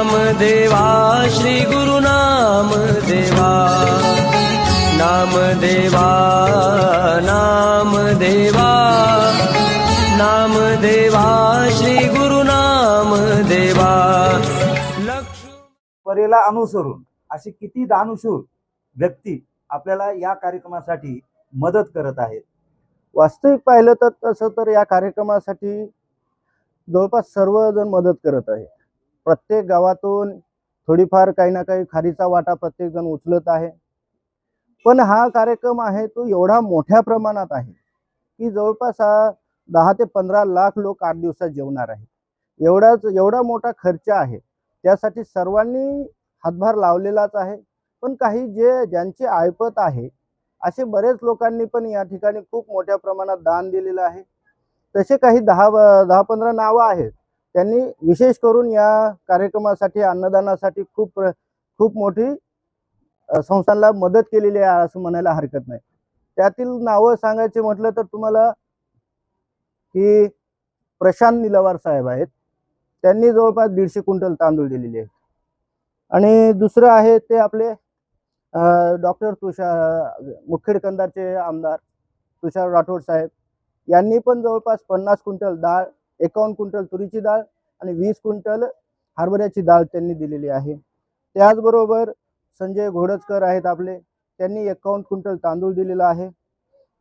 नाम देवा श्री गुरु नाम देवा। नाम देवा नाम देवा। नामदेवा नामदेवा श्री गुरु नाम देवा। परेला अनुसरून अशी किती दानशूर व्यक्ती आपल्याला या कार्यक्रमासाठी मदत करत आहेत. वास्तविक पाहिलं तर तसं तर या कार्यक्रमासाठी जवळपास सर्वजण मदत करत आहे प्रत्येक गावातून थोडीफार काही ना काही खारीचा वाटा प्रत्येकजण उचलत आहे. पण हा कार्यक्रम आहे तो एवढा मोठ्या प्रमाणात आहे की जवळपास हा दहा ते पंधरा लाख लोक आठ दिवसात जेवणार आहेत. एवढाच एवढा मोठा खर्च आहे. त्यासाठी सर्वांनी हातभार लावलेलाच आहे. पण काही जे ज्यांचे आयपत आहे असे बरेच लोकांनी पण या ठिकाणी खूप मोठ्या प्रमाणात दान दिलेलं आहे. तसे काही दहा दहा पंधरा नावं आहेत. त्यांनी विशेष करून या कार्यक्रमासाठी अन्नदानासाठी खूप प्र- खूप मोठी संस्थांना मदत केलेली आहे असं म्हणायला हरकत नाही. त्यातील नावं सांगायचे म्हटलं तर तुम्हाला की प्रशांत निलवार साहेब आहेत. त्यांनी जवळपास दीडशे क्विंटल तांदूळ दिलेले आहेत. आणि दुसरं आहे ते आपले डॉक्टर तुषार मुखेड कंदारचे आमदार तुषार राठोड साहेब. यांनी पण जवळपास पन्नास क्विंटल डाळ एकावन्न क्विंटल तुरीची डाळ आणि वीस क्विंटल हरभऱ्याची डाळ त्यांनी दिलेली आहे. त्याचबरोबर संजय घोडजकर आहेत आपले त्यांनी एकावन्न क्विंटल तांदूळ दिलेला आहे.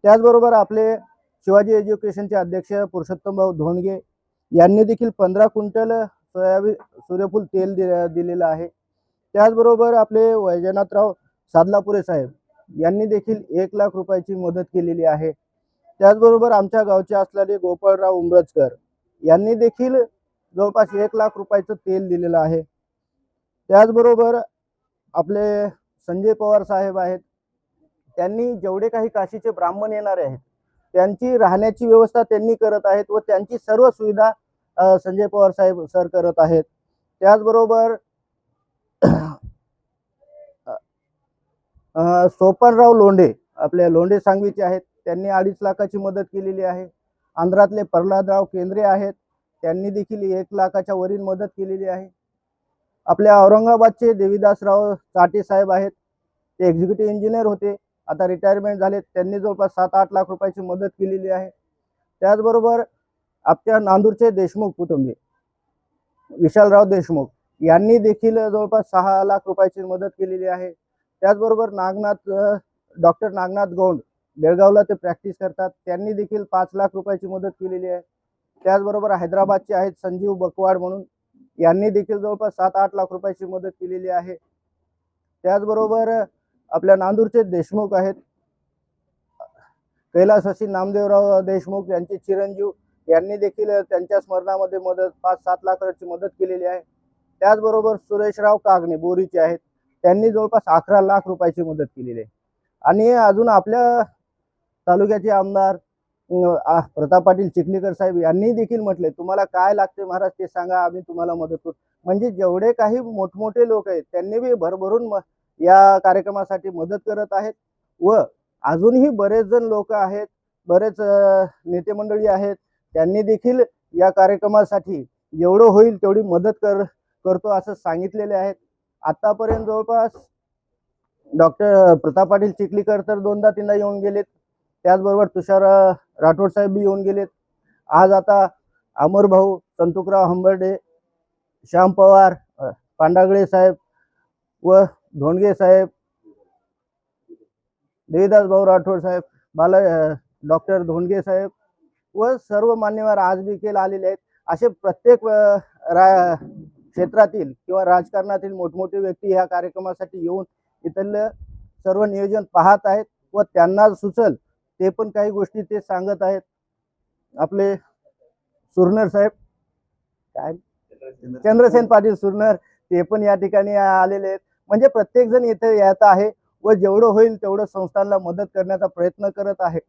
त्याचबरोबर आपले शिवाजी एज्युकेशनचे अध्यक्ष पुरुषोत्तम भाऊ धोंडगे यांनी देखील पंधरा क्विंटल सोयाबीन सूर्यफूल तेल दि दिलेलं आहे. त्याचबरोबर आपले वैजनाथराव सादलापुरे साहेब यांनी देखील एक लाख रुपयाची मदत केलेली आहे. त्याचबरोबर आमच्या गावचे असलेले गोपाळराव उमरजकर यांनी देखील जवळपास एक लाख रुपयाचं तेल दिलेलं आहे. त्याचबरोबर आपले संजय पवार साहेब आहेत. त्यांनी जेवढे काही काशीचे ब्राह्मण येणारे आहेत त्यांची राहण्याची व्यवस्था त्यांनी करत आहेत व त्यांची सर्व सुविधा संजय पवार साहेब सर करत आहेत. त्याचबरोबर सोपनराव लोंढे आपल्या लोंढे सांगवीचे आहेत. त्यांनी अडीच लाखाची मदत केलेली आहे. आंध्रातले प्रल्हादराव केंद्रे आहेत. त्यांनी देखील एक लाखाच्या वरील मदत केलेली आहे. आपल्या औरंगाबादचे देवीदासराव चाटे साहेब आहेत. ते एक्झिक्युटिव्ह इंजिनियर होते. आता रिटायरमेंट झाले त्यांनी जवळपास सात आठ लाख रुपयाची मदत केलेली आहे. त्याचबरोबर आपल्या नांदूरचे देशमुख कुटुंबी विशालराव देशमुख यांनी देखील जवळपास सहा लाख रुपयाची मदत केलेली आहे. त्याचबरोबर नागनाथ डॉक्टर नागनाथ गौंड बेळगावला ते प्रॅक्टिस करतात. त्यांनी देखील पाच लाख रुपयाची मदत केलेली आहे. त्याचबरोबर हैदराबादचे आहेत संजीव बकवाड म्हणून. यांनी देखील जवळपास सात आठ लाख रुपयाची मदत केलेली आहे. त्याचबरोबर आपल्या नांदूरचे देशमुख आहेत. कैलासवासी नामदेवराव देशमुख यांचे चिरंजीव यांनी देखील त्यांच्या स्मरणामध्ये मदत पाच सात लाखाची मदत केलेली आहे. त्याचबरोबर सुरेशराव कागणे बोरीचे आहेत. त्यांनी जवळपास अकरा लाख रुपयाची मदत केलेली आहे. आणि अजून आपल्या तालुक्याचे आमदार प्रताप पाटील चिखलीकर साहेब यांनी देखील म्हटले तुम्हाला काय लागते महाराज ते सांगा आम्ही तुम्हाला मदत करू. म्हणजे जेवढे काही मोठमोठे लोक आहेत त्यांनी बी भरभरून म- या कार्यक्रमासाठी मदत करत आहेत व अजूनही बरेच जण लोक आहेत बरेच नेते मंडळी आहेत त्यांनी देखील या कार्यक्रमासाठी जेवढं होईल तेवढी मदत कर करतो असं सांगितलेले आहेत. आतापर्यंत जवळपास डॉक्टर प्रताप पाटील चिखलीकर तर दोनदा तीनदा येऊन गेलेत. त्याचबरोबर तुषार राठोड साहेब बी येऊन गेलेत. आज आता अमर भाऊ संतुकराव हंबर्डे श्याम पवार पांडागळे साहेब व धोंडगे साहेब देवीदास भाऊ राठोड साहेब बाला डॉक्टर धोंडगे साहेब व सर्व मान्यवर आज देखील आलेले आहेत. असे प्रत्येक रा क्षेत्रातील किंवा राजकारणातील मोठमोठे व्यक्ती ह्या कार्यक्रमासाठी येऊन इथलं सर्व नियोजन पाहत आहेत व त्यांना सुचल ते पण काही गोष्टी ते सांगत आहेत. आपले सुरनर साहेब. काय? चंद्रसेन पाटील सुरनर ते पण या ठिकाणी आलेले आहेत. म्हणजे प्रत्येक जण इथे येत आहे व जेवढं होईल तेवढं संस्थांना मदत करण्याचा प्रयत्न करत आहे.